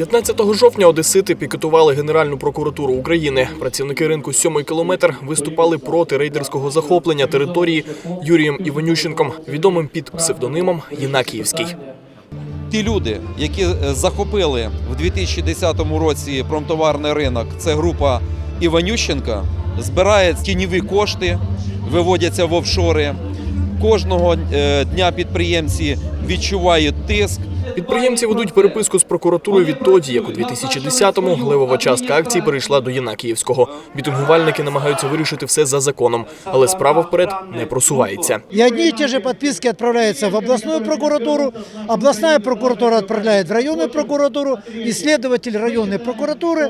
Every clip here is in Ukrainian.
15 жовтня одесити пікетували Генеральну прокуратуру України. Працівники ринку «Сьомий кілометр виступали проти рейдерського захоплення території Юрієм Іванющенком, відомим під псевдонимом Єнакіївський. Ті люди, які е, захопили в 2010 році промтоварний ринок, це група Іванющенка, збирають тіньові кошти, виводяться в офшори. Кожного е, дня підприємці відчувають тиск. Підприємці ведуть переписку з прокуратурою відтоді, як у 2010-му левова частка акцій перейшла до Єнакіївського. Мітингувальники намагаються вирішити все за законом, але справа вперед не просувається. И одни и те же подписки отправляются в областную прокуратуру, областная прокуратура отправляет в районную прокуратуру, и следователь районной прокуратуры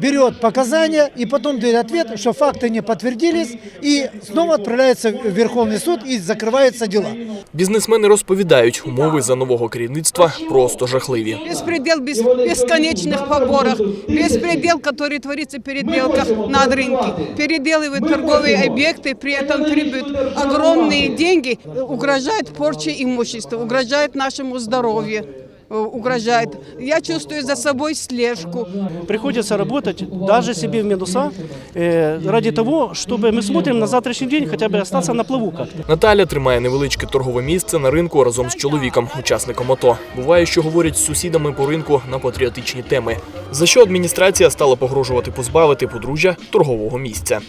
берет показания и потом дает ответ, что факты не подтвердились, и снова отправляется в Верховный суд и закрываются дела. Бізнесмени розповідають, умови за нового керівництва просто жахливі. Беспредел без бесконечных поборах, беспредел, который творится в переделках на рынке, переделывают торговые объекты, при этом требуют огромные деньги, угрожает порче имущества, угрожает нашему здоровью, э, угрожает. Я чувствую за собой слежку. Приходится работать даже себе в минуса э, ради того, чтобы мы смотрим на завтрашний день хотя бы остаться на плаву как-то. Наталя тримає невеличке торгове місце на ринку разом з чоловіком, учасником АТО. Буває, що говорять з сусідами по ринку на патріотичні теми. За що адміністрація стала погрожувати позбавити подружжя торгового місця.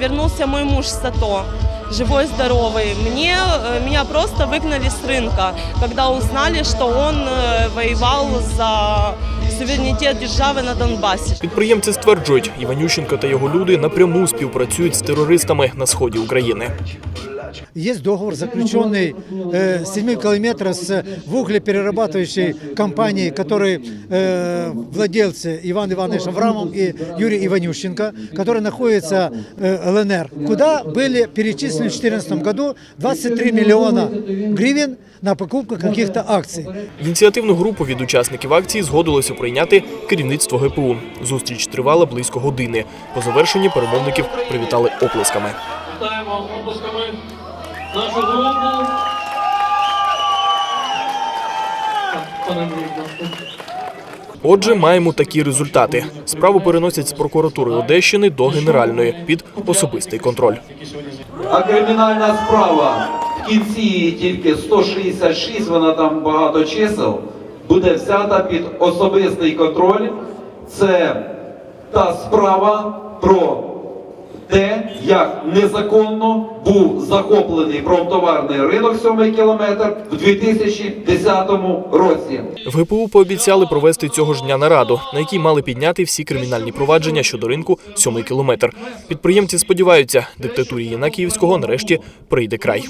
Вернулся мой муж с АТО, живой, здоровый. Мне, э, меня просто выгнали с рынка, когда узнали, что он э, воевал за суверенитет державы на Донбассе. Підприємці стверджують, Іванющенко та його люди напряму співпрацюють з терористами на сході України. Есть договор, заключенный э, 7 километров с вуглеперерабатывающей компанией, который э, владельцы Иван Иванович Аврамов и Юрий Иванющенко, который находится э, ЛНР, куда были перечислены в 2014 году 23 миллиона гривен на покупку каких-то акций. Ініціативну групу від учасників акції згодилося прийняти керівництво ГПУ. Зустріч тривала близько години. По завершенні перемовників привітали оплесками. Вітаємо оплесками нашу групу. Отже, маємо такі результати. Справу переносять з прокуратури Одещини до Генеральної під особистий контроль. А кримінальна справа в кінці тільки 166, вона там багато чисел, буде взята під особистий контроль. Це та справа про те, як незаконно був захоплений промтоварний ринок 7 кілометр в 2010 році. В ГПУ пообіцяли провести цього ж дня нараду, на якій мали підняти всі кримінальні провадження щодо ринку сьомий кілометр. Підприємці сподіваються, диктатурі Єнакіївського нарешті прийде край.